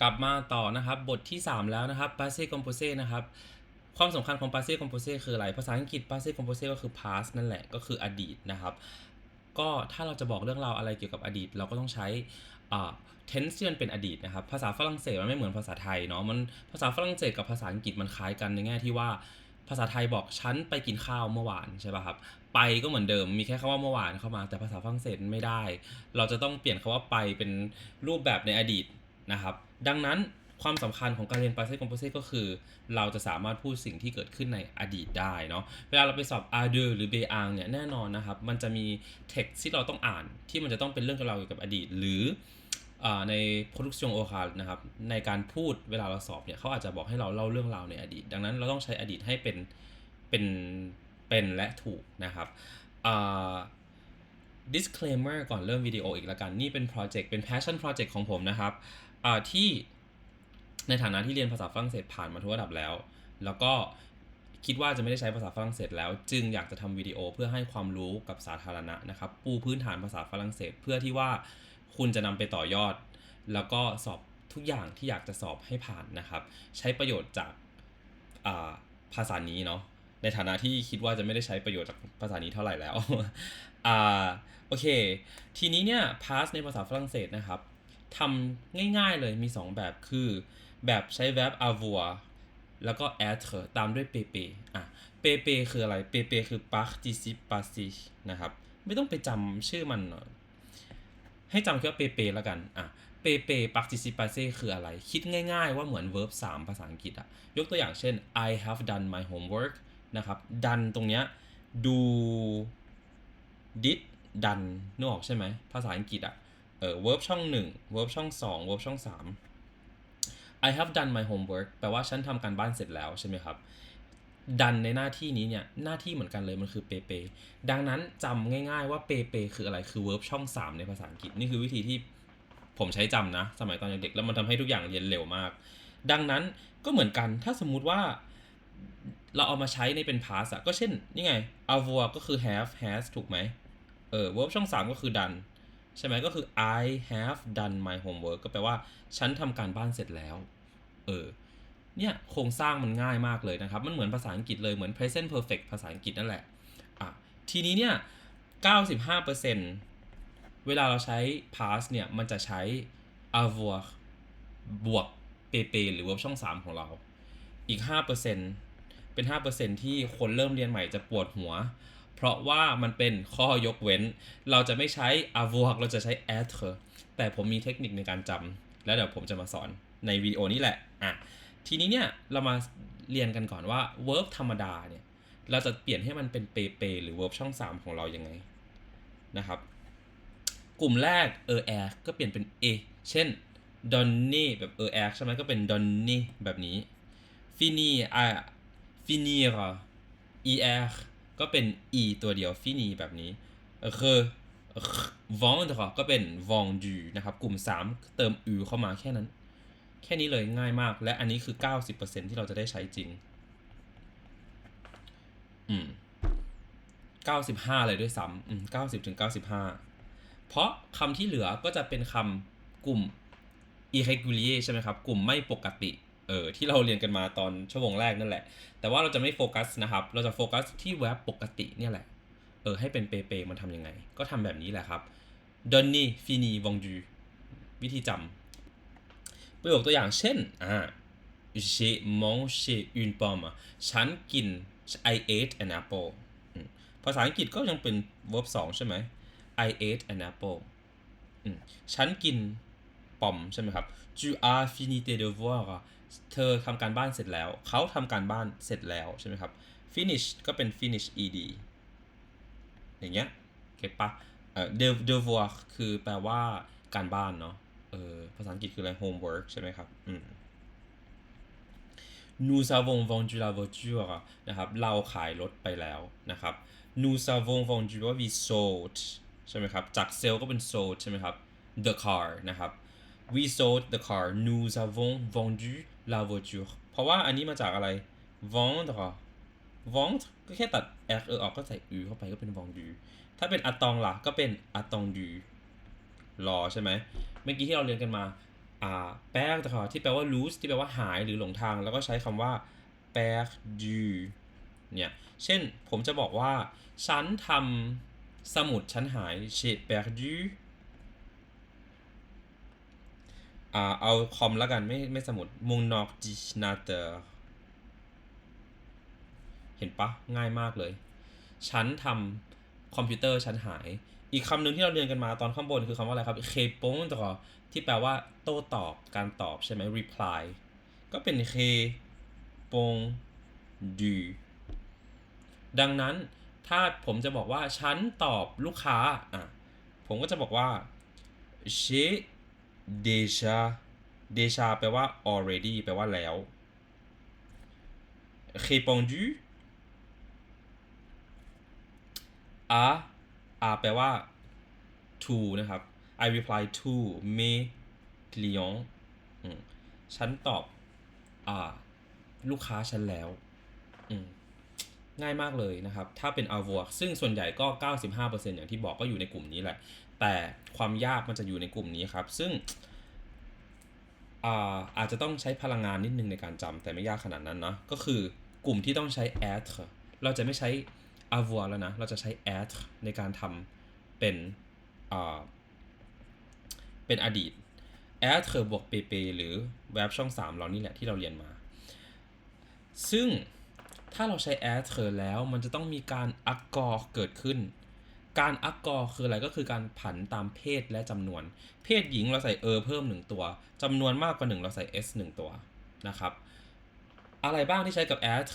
กลับมาต่อนะครับบทที่ 3 แล้วนะครับ passé composé นะครับความสำคัญของ passé composé คืออะไร ภาษาอังกฤษ passé composé ก็คือ past นั่นแหละก็คืออดีตนะครับ ก็ถ้าเราจะบอกเรื่องราวอะไรเกี่ยวกับอดีต เราก็ต้องใช้ tense ที่มันเป็นอดีตนะครับ ภาษาฝรั่งเศสมันไม่เหมือนภาษาไทยเนาะมันภาษาฝรั่งเศสกับภาษาอังกฤษมันคล้ายกันในแง่ที่ว่าภาษาไทยบอกฉันไปกินข้าวเมื่อวานใช่ป่ะครับ ไปก็เหมือนเดิมมีแค่คำว่าเมื่อวานเข้ามา แต่ภาษาฝรั่งเศสไม่ได้ เราจะต้องเปลี่ยนคำว่าไปเป็นรูปแบบในอดีตนะครับ ดังนั้นความสำคัญของการเรียน passé composé ก็คือ เราจะสามารถพูดสิ่งที่เกิดขึ้นในอดีตได้เนาะเวลาเราไปสอบ a d e หรือ b a n g เนี่ยแน่นอนนะครับ มันจะมี text ที่เราต้องอ่านที่มันจะต้องเป็นเรื่องราวเกี่ยวกับอดีต หรืออ่าใน production oral นะครับในการพูดเวลาเราสอบเนี่ยเขาอาจจะบอกให้เราเล่าเรื่องราวในอดีต ดังนั้นเราต้องใช้อดีตให้เป็นเป็นเป็นและถูกนะครับอ่า disclaimer ก่อนเริ่มวิดีโออีกแล้วกัน นี่เป็นโปรเจกต์เป็น passion project ของผมนะครับ ที่ในฐานะที่เรียนภาษาฝรั่งเศสผ่านมาทุกระดับแล้ว แล้วก็คิดว่าจะไม่ได้ใช้ภาษาฝรั่งเศสแล้ว จึงอยากจะทำวิดีโอเพื่อให้ความรู้กับสาธารณะนะครับ ปูพื้นฐานภาษาฝรั่งเศส เพื่อที่ว่าคุณจะนำไปต่อยอด แล้วก็สอบทุกอย่างที่อยากจะสอบให้ผ่านนะครับ ใช้ประโยชน์จากาภาษานี้เนาะในฐานะที่คิดว่าจะไม่ได้ใช้ประโยชน์จากภาษานี้เท่าไหร่แล้วอ่าโอเค ทีนี้เนี่ย pass ในภาษาฝรั่งเศสนะครับ ทำง่ายๆเลยมี 2 แบบคือ แบบใช้ verb avoir แล้วก็ être ตามด้วย pp อะ pp คืออะไร pp คือ participe นะครับ ไม่ต้องไปจำชื่อมัน ให้จำแค่ว่า pp แล้วกันอะ pp participe passif คืออะไร คิดง่ายๆว่าเหมือน verb 3 ภาษาอังกฤษอะ ยกตัวอย่างเช่น I have done my homework นะครับ done ตรงเนี้ย do did done นึกออกใช่ไหมภาษาอังกฤษอะ เออ verb ช่อง1 verb ช่อง 2 verb ช่อง 3 I have done my homework แปลว่าฉันทำการบ้านเสร็จแล้วใช่ไหมครับดันในหน้าที่นี้เนี่ยหน้าที่เหมือนกันเลยมันคือเปเปดังนั้นจำง่ายๆว่าเปเปคืออะไรคือ verb ช่อง 3 ในภาษาอังกฤษนี่คือวิธีที่ผมใช้จำนะ สมัยตอนเด็กๆแล้วมันทำให้ทุกอย่างเรียนเร็วมาก ดังนั้นก็เหมือนกันถ้าสมมุติว่าเราเอามาใช้ในเป็น past ก็เช่น นี่ไง avoir ก็คือ have has ถูกไหมเออ verb ช่อง 3 ก็คือ done ใช่ไหมก็คือ I have done my homework ก็แปลว่า ฉันทำการบ้านเสร็จแล้ว เออ เนี่ย โครงสร้างมันง่ายมากเลยนะครับ มันเหมือนภาษาอังกฤษเลย เหมือน present perfect ภาษาอังกฤษนั่นแหละ อะ ทีนี้เนี่ย 95%เวลาเราใช้ past เนี่ย มันจะใช้ avoir บวก pp หรือ verb ช่อง 3 ของเรา อีก 5%เป็น 5%ที่คนเริ่มเรียนใหม่จะปวดหัว เพราะว่ามันเป็นข้อยกเว้น เราจะไม่ใช้ avoir เราจะใช้ être แต่ผมมีเทคนิคในการจำแล้วเดี๋ยวผมจะมาสอนในวิดีโอนี้แหละอะทีนี้เนี่ยเรามาเรียนกันก่อนว่า verb ธรรมดาเนี่ยเราจะเปลี่ยนให้มันเป็นเปเปหรือ verb ช่อง 3 ของเรายังไงนะครับ กลุ่มแรก er er ก็เปลี่ยนเป็น a เช่น donner แบบ er er ใช่ไหมก็เป็น donner แบบนี้ finir อะ finir er ก็เป็น e ตัวเดียว finir แบบนี้เออคือ vendre ก็เป็น vendu นะครับ กลุ่ม 3 เติม u เข้ามาแค่นั้น แค่นี้เลยง่ายมาก และอันนี้คือ 90%ที่เราจะได้ใช้จริง อืม 95 เลยด้วยซ้ำอืม90ถึง95 เพราะคำที่เหลือก็จะเป็นคำกลุ่ม irregulier ใช่ไหมครับ กลุ่มไม่ปกติ เออที่เราเรียนกันมาตอนชั่วโมงแรกนั่นแหละ แต่ว่าเราจะไม่โฟกัสนะครับ เราจะโฟกัสที่แว็บปกติเนี่ยแหละ เออให้เป็นเปเปมันทำยังไง ก็ทำแบบนี้แหละครับ donner fini vendu วิธีจำประโยคตัวอย่างเช่นอ่า j'ai mangé une pomme ฉันกิน I ate an apple ภาษาอังกฤษก็ยังเป็น verb 2 ใช่ไหม I ate an apple ฉันกินปอมใช่ไหมครับ tu as fini tes devoirs เธอทำการบ้านเสร็จแล้ว เขาทำการบ้านเสร็จแล้วใช่ไหมครับ finish ก็เป็น finish ed อย่างเงี้ยเก็ตปะเอ่อ de- devoir คือแปลว่าการบ้านเนาะเออภาษาอังกฤษคืออะไร homework ใช่ไหมครับอืม nous avons vendu la voiture นะครับ เราขายรถไปแล้วนะครับ nous avons vendu ว่า we sold ใช่ไหมครับ จาก sell ก็เป็น sold ใช่ไหมครับ the car นะครับ we sold the car nous avons vendu la voiture เพราะว่าอันนี้มาจากอะไร vendre vendre ก็แค่ตัด r เออออกก็ใส่ u เข้าไปก็เป็น vendu ถ้าเป็น attend ล่ะก็เป็น attendu รอใช่ไหม เมื่อกี้ที่เราเรียนกันมา อ่า perdre ที่แปลว่า lose ที่แปลว่าหายหรือหลงทาง แล้วก็ใช้คำว่า perdu เนี่ย เช่น ผมจะบอกว่า ฉันทำสมุดฉันหาย j'ai perdu อ่าเอาคอมแล้วกันไม่ไม่สมุด mon ordinateur เห็นปะง่ายมากเลย ฉันทำคอมพิวเตอร์ฉันหาย อีกคำหนึ่งที่เราเรียนกันมาตอนข้างบนคือคำว่าอะไรครับ répondre ที่แปลว่าโต้ตอบการตอบใช่ไหม reply ก็เป็น répondu ดังนั้นถ้าผมจะบอกว่าฉันตอบลูกค้าอะผมก็จะบอกว่า j'ai déjà déjà แปลว่า already แปลว่าแล้ว répondu à à แปลว่า to นะครับ I reply to mes clients อืมฉันตอบ อ่า ลูกค้าฉันแล้วง่ายมากเลยนะครับ ถ้าเป็น avoir ซึ่งส่วนใหญ่ก็ 95%อย่างที่บอกก็อยู่ในกลุ่มนี้แหละ แต่ความยากมันจะอยู่ในกลุ่มนี้ครับ ซึ่งอาอาจจะต้องใช้พลังงานนิดนึงในการจำแต่ไม่ยากขนาดนั้นนะก็คือกลุ่มที่ต้องใช้ être เราจะไม่ใช้ avoir แล้วนะ เราจะใช้ être ในการทำเป็นเป็นอดีต être บวก pp หรือ verb ช่อง 3 เรานี่แหละที่เราเรียนมา ซึ่งถ้าเราใช้ être แล้วมันจะต้องมีการ accord เกิดขึ้น การ accord คืออะไรก็คือการผันตามเพศและจำนวน เพศหญิงเราใส่ e เพิ่ม 1 ตัวจำนวนมากกว่า 1 เราใส่ s 1 ตัวนะครับ อะไรบ้างที่ใช้กับ être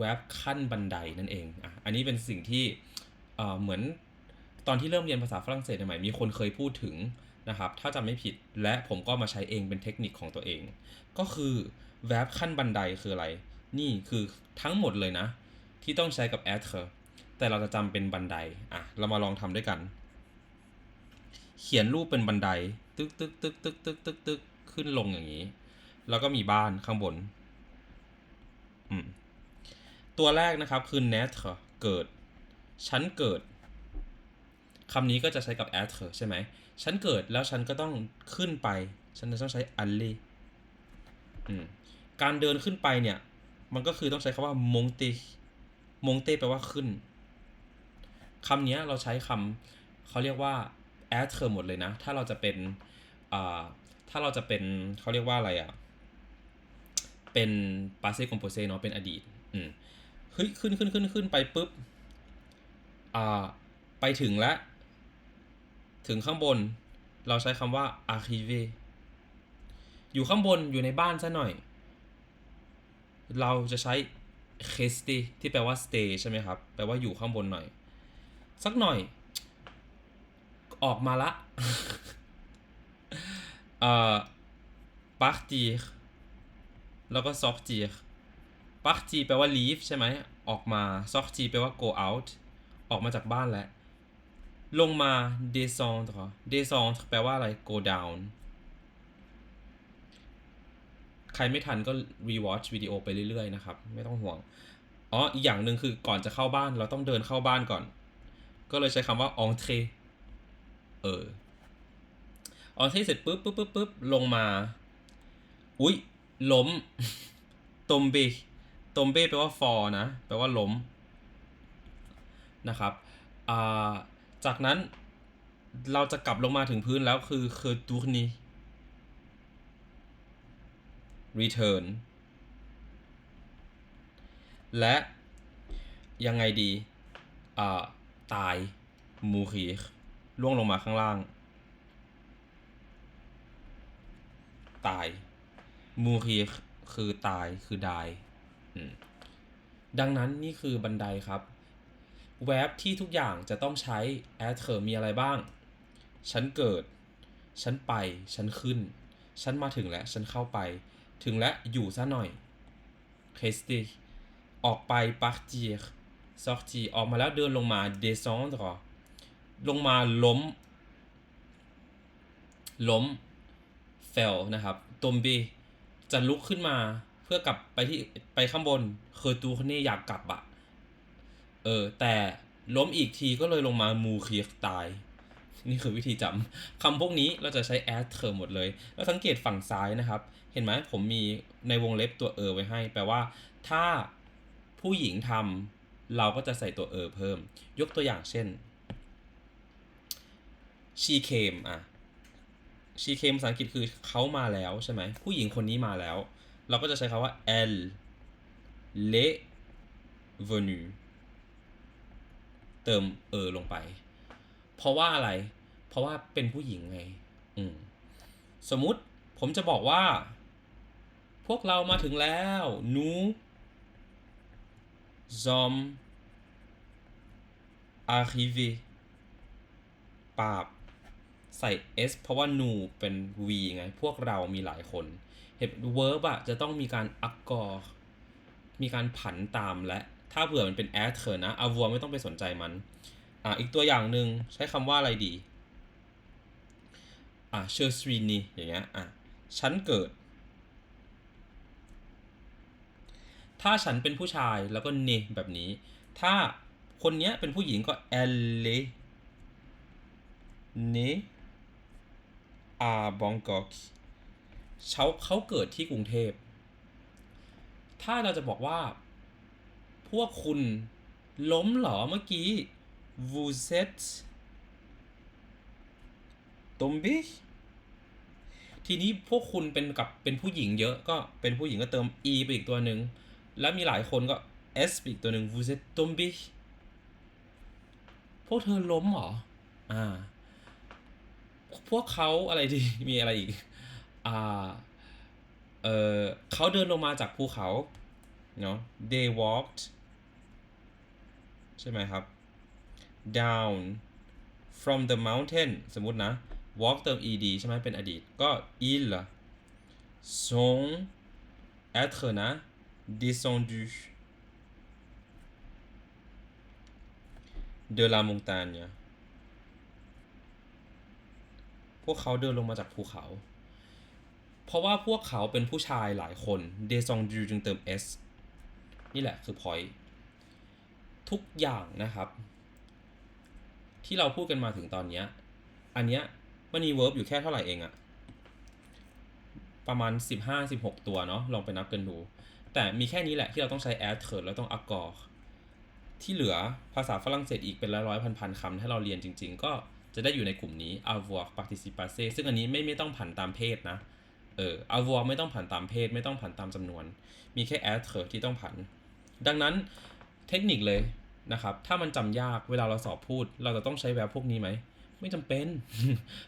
verb ขั้นบันไดนั่นเองอะอันนี้เป็นสิ่งที่เออเหมือนตอนที่เริ่มเรียนภาษาฝรั่งเศสใหม่มีคนเคยพูดถึงนะครับ ถ้าจำไม่ผิดและผมก็มาใช้เองเป็นเทคนิคของตัวเอง ก็คือ verb ขั้นบันไดคืออะไร นี่คือทั้งหมดเลยนะ ที่ต้องใช้กับ être แต่เราจะจำเป็นบันไดอะเรามาลองทำด้วยกัน เขียนรูปเป็นบันได ตึกตึกตึกตึกตึกตึกตึกขึ้นลงอย่างนี้ แล้วก็มีบ้านข้างบน อืม ตัวแรกนะครับคือ naître เกิด ฉันเกิดคำนี้ก็จะใช้กับ être ใช่ไหม ฉันเกิดแล้วฉันก็ต้องขึ้นไป ฉันจะต้องใช้ aller อืมการเดินขึ้นไปเนี่ย มันก็คือต้องใช้คำว่า monter monter แปลว่าขึ้น คำนี้เราใช้คำเขาเรียกว่า être หมดเลยนะ ถ้าเราจะเป็นถ้าเราจะเป็นเขาเรียกว่าอะไรอะ่ะ เป็น passé composé เนาะเป็นอดีตอืมเฮ้ยขึ้นขึ้นขึ้นขึ้นไปปุ๊บอ่าไปถึงแล้ว ถึงข้างบน เราใช้คำว่า arriver อยู่ข้างบนอยู่ในบ้านซะหน่อย เราจะใช้ rester ที่แปลว่า stay ใช่ไหมครับ แปลว่าอยู่ข้างบนหน่อย สักหน่อย ออกมาละเอ่อ partir แล้วก็ sortir partir แปลว่า leave ใช่ไหม ออกมา sortir แปลว่า go out ออกมาจากบ้านแล้ว ลงมา descendre descendre แปลว่าอะไร go down ใครไม่ทันก็ rewatch วิดีโอไปเรื่อยๆ นะครับ ไม่ต้องห่วง อ๋อ อีกอย่างหนึ่งคือก่อนจะเข้าบ้านเราต้องเดินเข้าบ้านก่อน ก็เลยใช้คำว่า e n t r e เออ e n t r e เสร็จปุ๊บปุ๊บปุ๊บปุ๊บลงมา อุ๊ย ล้ม tomber tomber แปลว่า fall นะ แปลว่าล้ม นะครับาจากนั้นเราจะกลับลงมาถึงพื้นแล้วคือ retourner return และยังไงดี อ่า ตาย mourir ล่วงลงมาข้างล่าง ตาย mourir คือตายคือ die อืมดังนั้นนี่คือบันไดครับแวบที่ทุกอย่างจะต้องใช้ être มีอะไรบ้าง ฉันเกิด ฉันไป ฉันขึ้น ฉันมาถึงแล้วฉันเข้าไป ถึงและอยู่ซะหน่อย rester ออกไป partir sorti ออกมาแล้วเดินลงมา descendre ลงมาล้ม ล้ม fell นะครับ tombe จะลุกขึ้นมาเพื่อกลับไปที่ไปข้างบน retourner อยากกลับอะเออ แต่ล้มอีกทีก็เลยลงมา mourir ตาย นี่คือวิธีจำคำพวกนี้เราจะใช้ être หมดเลย แล้วสังเกตฝั่งซ้ายนะครับ เห็นไหมผมมีในวงเล็บตัวเออไว้ให้ แปลว่า ถ้าผู้หญิงทำ เราก็จะใส่ตัวเออเพิ่ม ยกตัวอย่างเช่น she came อะ she came ภาษาอังกฤษคือเขามาแล้วใช่ไหม ผู้หญิงคนนี้มาแล้ว เราก็จะใช้คำว่า elle est venue เติมเออลงไป เพราะว่าอะไร เพราะว่าเป็นผู้หญิงไง อืม สมมุติผมจะบอกว่า พวกเรามาถึงแล้ว nous sommes arrivés ปาบ ใส่ s เพราะว่า nu เป็น v ไง พวกเรามีหลายคน เห็น verb อะจะต้องมีการ accord มีการผันตามและ ถ้าเผื่อมันเป็น être นะ avoir ไม่ต้องไปสนใจมัน อะ อีกตัวอย่างหนึ่งใช้คำว่าอะไรดี อะ je suis né อย่างเงี้ย อะ ฉันเกิด ถ้าฉันเป็นผู้ชายแล้วก็ né แบบนี้ ถ้าคนเนี้ยเป็นผู้หญิงก็ elle est née à Bangkok เขาเขาเกิดที่กรุงเทพ ถ้าเราจะบอกว่า พวกคุณล้มเหรอเมื่อกี้ vous êtes tombé ทีนี้พวกคุณเป็นกับเป็นผู้หญิงเยอะก็เป็นผู้หญิงก็เติม e ไปอีกตัวหนึ่ง แล้วมีหลายคนก็ s ไปอีกตัวหนึ่ง vous êtes tombé พวกเธอล้มเหรอ อ่า พวกเขาอะไรดี มีอะไรอีก อ่า เออเขาเดินลงมาจากภูเขา เนาะ they walked ใช่ไหมครับ down from the mountain สมมุตินะ walk เติม ed ใช่ไหมเป็นอดีต ก็ il sont être นะ descendu de la montagne พวกเขาเดินลงมาจากภูเขา เพราะว่าพวกเขาเป็นผู้ชายหลายคน descendu จึงเติม s นี่แหละคือ point ทุกอย่างนะครับ ที่เราพูดกันมาถึงตอนนี้อันเนี้ยมันมี verb อยู่แค่เท่าไหร่เองอะประมาณ 15-16 ตัวเนาะลองไปนับกันดู แต่มีแค่นี้แหละที่เราต้องใช้ add เ e แล้วต้อง accord ที่เหลือภาษาฝรั่งเศสอีกเป็นร้อยๆพันๆคำถ้าเราเรียนจริง ๆ ก็จะได้อยู่ในกลุ่มนี้ avoir participe passé ซึ่งอันนี้ไม่ไม่ต้องผันตามเพศนะ เออ avoir ไม่ต้องผันตามเพศ ไม่ต้องผันตามจำนวน มีแค่ add เ e ที่ต้องผัน ดังนั้นเทคนิคเลยนะครับ ถ้ามันจำยากเวลาเราสอบพูด เราจะต้องใช้แวบพวกนี้ไหม ไม่จำเป็น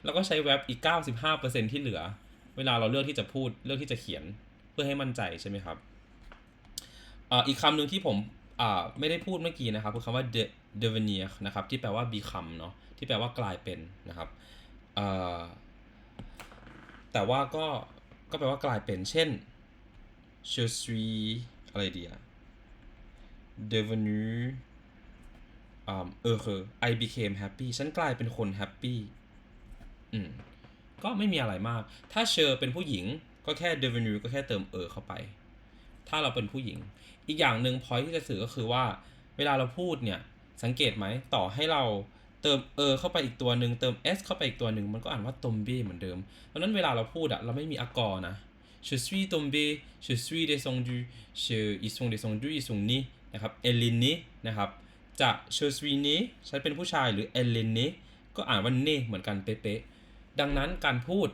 แล้วก็ใช้แวบอีก 95%ที่เหลือ เวลาเราเลือกที่จะพูดเลือกที่จะเขียนเพื่อให้มั่นใจใช่ไหมครับ อ่าอีกคำหนึ่งที่ผมอ่าไม่ได้พูดเมื่อกี้นะครับคือคำว่า devenir นะครับที่แปลว่า become เนาะที่แปลว่ากลายเป็นนะครับอ่าแต่ว่าก็ก็แปลว่ากลายเป็นเช่น je suis อะไรดีอะ devenu อ่าเออคือ I became happy ฉันกลายเป็นคน happy อืมก็ไม่มีอะไรมาก ถ้าเชอเป็นผู้หญิงก็แค่ devenu ก็แค่เติมเออเข้าไป ถ้าเราเป็นผู้หญิง อีกอย่างหนึ่ง point ที่จะสื่อก็คือว่า เวลาเราพูดเนี่ย สังเกตไหมต่อให้เราเติมเออเข้าไปอีกตัวหนึ่งเติม s เข้าไปอีกตัวหนึ่งมันก็อ่านว่า tombé เหมือนเดิม เพราะนั้นเวลาเราพูดอะเราไม่มีอากอนะ je suis tombé je suis descendu je ils sont descendus ils sont nés นะครับ elle est née นะครับจะ je suis né ฉันเป็นผู้ชายหรือ elle est née ก็อ่านว่า né เหมือนกันเป๊ะๆดังนั้นการพูด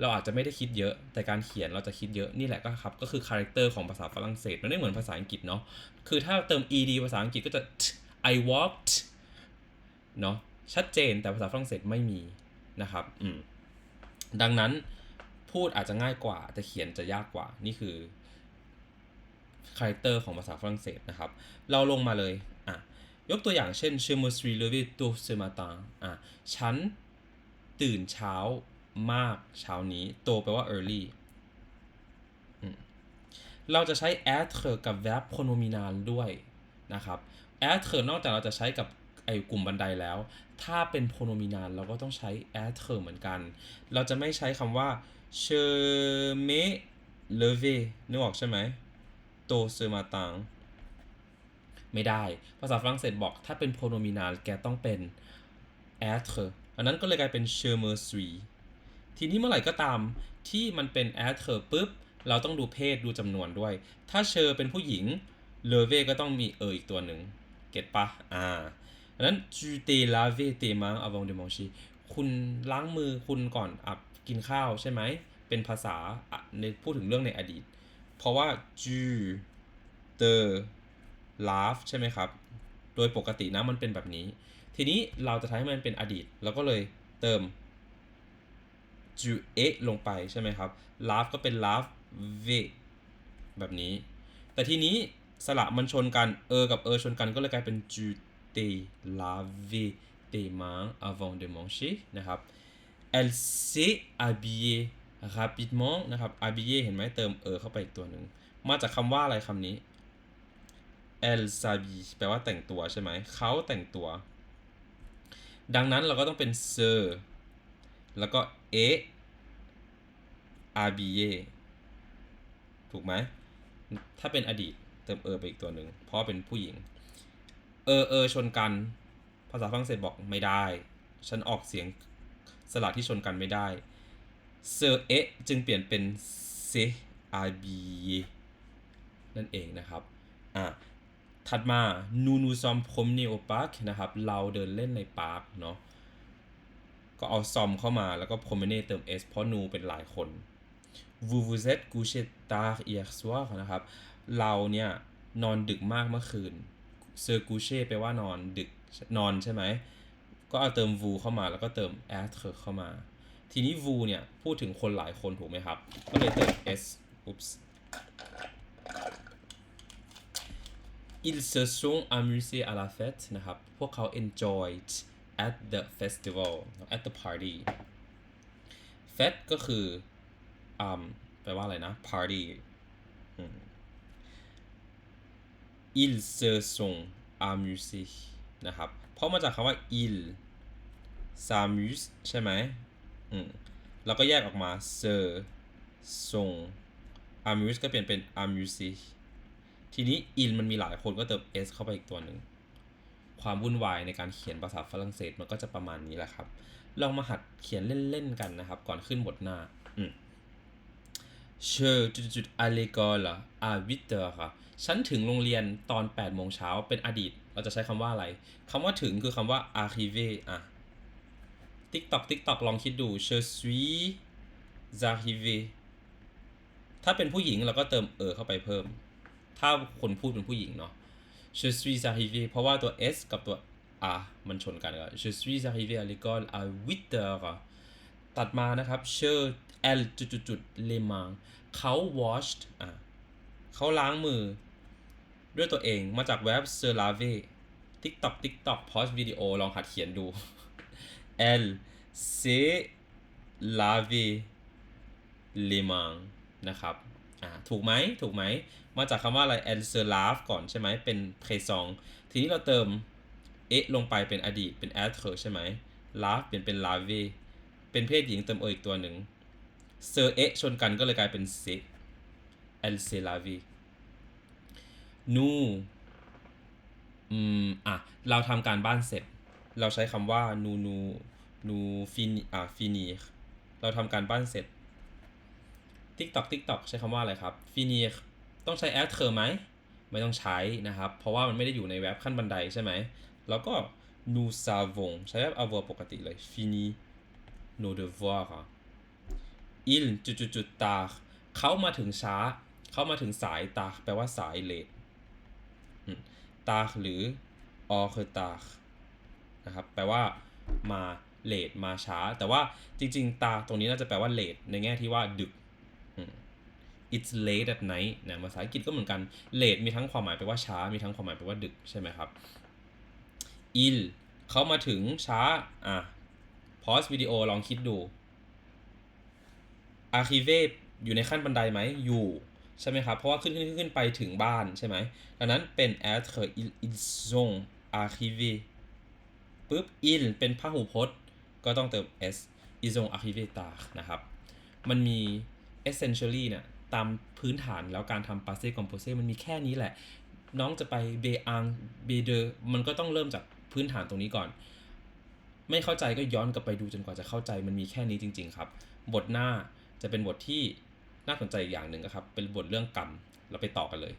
เราอาจจะไม่ได้คิดเยอะ แต่การเขียนเราจะคิดเยอะนี่แหละก็ครับก็คือคาแรคเตอร์ของภาษาฝรั่งเศสมันไม่เหมือนภาษาอังกฤษเนาะคือถ้าเติม ed ภาษาอังกฤษก็จะ I walked เนาะชัดเจนแต่ภาษาฝรั่งเศสไม่มีนะครับอืมดังนั้นพูดอาจจะง่ายกว่า แต่เขียนจะยากกว่านี่คือคาแรคเตอร์ของภาษาฝรั่งเศสนะครับ เราลงมาเลยอะยกตัวอย่างเช่น je me suis levé tôt ce matin อะฉันตื่นเช้า มากเช้านี้ โตแปลว่า early เราจะใช้ être กับ verb pronominal ด้วยนะครับ être นอกจากเราจะใช้กับไอ้กลุ่มบันไดแล้ว ถ้าเป็น pronominal เราก็ต้องใช้ être เหมือนกัน เราจะไม่ใช้คำว่า je me levé นึกออกใช่ไหม tôt ce matin ไม่ได้ ภาษาฝรั่งเศสบอกถ้าเป็น pronominal แกต้องเป็น être อันนั้นก็เลยกลายเป็น je me suis ทีนี้เมื่อไหร่ก็ตามที่มันเป็น adverb ปุ๊บ เราต้องดูเพศดูจำนวนด้วย ถ้าเชอเป็นผู้หญิงเลเวก็ต้องมีเอออีกตัวหนึ่งเก็ตปะอ่าอันนั้น tu t'es lavé tes mains avant de manger คุณล้างมือคุณก่อนอับกินข้าวใช่ไหม เป็นภาษาอะในพูดถึงเรื่องในอดีต เพราะว่า tu te lave ใช่ไหมครับ โดยปกตินะมันเป็นแบบนี้ ทีนี้เราจะทำให้มันเป็นอดีตเราก็เลยเติม ju e ลงไปใช่ไหมครับ lave ก็เป็น lave v แบบนี้ แต่ทีนี้สระมันชนกันเออกับเออชนกันก็เลยกลายเป็น tu t'es lavé tes mains avant de manger นะครับ elle s'est habillée rapidement นะครับ habillée เห็นไหมเติมเออเข้าไปอีกตัวหนึ่ง มาจากคำว่าอะไรคำนี้ elle s'habille แปลว่าแต่งตัวใช่ไหม เขาแต่งตัว ดังนั้นเราก็ต้องเป็น se แล้วก็ et habillé ถูกไหม ถ้าเป็นอดีตเติมเออไปอีกตัวหนึ่ง เพราะเป็นผู้หญิง เออเออชนกัน ภาษาฝรั่งเศสบอกไม่ได้ ฉันออกเสียงสระที่ชนกันไม่ได้เซอเอจึงเปลี่ยนเป็นเซอาบีนั่นเองนะครับ อะ ถัดมานูนูซอมพรมเนโอปาร์คนะครับ เราเดินเล่นในปาร์คเนาะ ก็เอาซอมเข้ามาแล้วก็ promener เติม s เพราะนูเป็นหลายคน vous vous êtes couché tard hier soir นะครับ เราเนี่ย นอนดึกมากเมื่อคืน se coucher แปลว่านอนดึกนอนใช่ไหม ก็เอาเติม vous เข้ามาแล้วก็เติม être เข้ามา ทีนี้ vous เนี่ย พูดถึงคนหลายคนถูกไหมครับ ก็เลยเติม s oops ils se sont amusés à la fête นะครับ พวกเขา enjoyed at the festival at the party fête ก็คืออืมแปลว่าอะไรนะ party อืม ils se sont amusés นะครับ เพราะมาจากคำว่า il s'amuse ใช่ไหมอืมแล้วก็แยกออกมา se sont amuse ก็เปลี่ยนเป็น amusés ทีนี้ il มันมีหลายคนก็เติม s เข้าไปอีกตัวหนึ่ง ความวุ่นวายในการเขียนภาษาฝรั่งเศสมันก็จะประมาณนี้แหละครับ ลองมาหัดเขียนเล่นๆกันนะครับ ก่อนขึ้นบทหน้าอืม je จุดๆ à l'école à 8 heures ค่ะฉันถึงโรงเรียนตอน8โมงเช้าเป็นอดีต เราจะใช้คำว่าอะไร คำว่าถึงคือคำว่า arrivé อะ TikTok TikTok ลองคิดดู je suis arrivé ถ้าเป็นผู้หญิงเราก็เติมเออเข้าไปเพิ่ม ถ้าคนพูดเป็นผู้หญิงเนาะ je suis arrivé เพราะว่าตัว s กับตัว a มันชนกันแล้ว je suis arrivé à l'école à 8 heures ตัดมานะครับ je l จุดจุดจุด les mains เขา washed อะเขาล้างมือ ด้วยตัวเองมาจาก verb se laver TikTok TikTok pause วิดีโอลองหัดเขียนดู elle s'est lavé les mains นะครับ อ่าถูกไหมถูกไหมมาจากคำว่าอะไร elle se lave ก่อนใช่ไหมเป็น présent ทีนี้เราเติมเอะลงไปเป็นอดีตเป็น être ใช่ไหม lave เปลี่ยนเป็น lave เป็นเพศหญิงเติมเออีกตัวหนึ่งเซอเอะชนกันก็เลยกลายเป็น se elle s'est lavée nous อืมอะเราทำการบ้านเสร็จ เราใช้คำว่า nous nous nous fini อะ finir เราทำการบ้านเสร็จ TikTok TikTok ใช้คำว่าอะไรครับ finir ต้องใช้ être ไหม ไม่ต้องใช้นะครับ เพราะว่ามันไม่ได้อยู่ในเว็บขั้นบันไดใช่ไหม แล้วก็ nous savons ใช้แบบ avoir ปกติเลย fini nos devoirs il จุดจุดจุด tard เขามาถึงช้า เขามาถึงสาย tard แปลว่าสาย late อืม tard หรือ en retard นะครับ แปลว่ามา late มาช้า แต่ว่าจริงๆ tard ตรงนี้น่าจะแปลว่า late ในแง่ที่ว่าดึก it's late at night นะภาษาอังกฤษก็เหมือนกัน late มีทั้งความหมายแปลว่าช้า มีทั้งความหมายแปลว่าดึกใช่ไหมครับ il เขามาถึงช้า อะ pause วิดีโอลองคิดดู arrivé อยู่ในขั้นบันไดไหม อยู่ ใช่ไหมครับ เพราะว่าขึ้นขึ้นขึ้นไปถึงบ้านใช่ไหม ดังนั้นเป็น être ils ils ont arrivés ปุ๊บ il เป็นพหูพจน์ ก็ต้องเติม s ils ont arrivé tard นะครับ มันมี essentially เนี่ยตามพื้นฐานแล้วการทำ passé composé มันมีแค่นี้แหละ น้องจะไปเบอังเบเดอมันก็ต้องเริ่มจากพื้นฐานตรงนี้ก่อน ไม่เข้าใจก็ย้อนกลับไปดูจนกว่าจะเข้าใจมันมีแค่นี้จริง ๆ ครับ บทหน้าจะเป็นบทที่น่าสนใจอีกอย่างหนึ่งนะครับ เป็นบทเรื่องกรรม เราไปต่อกันเลย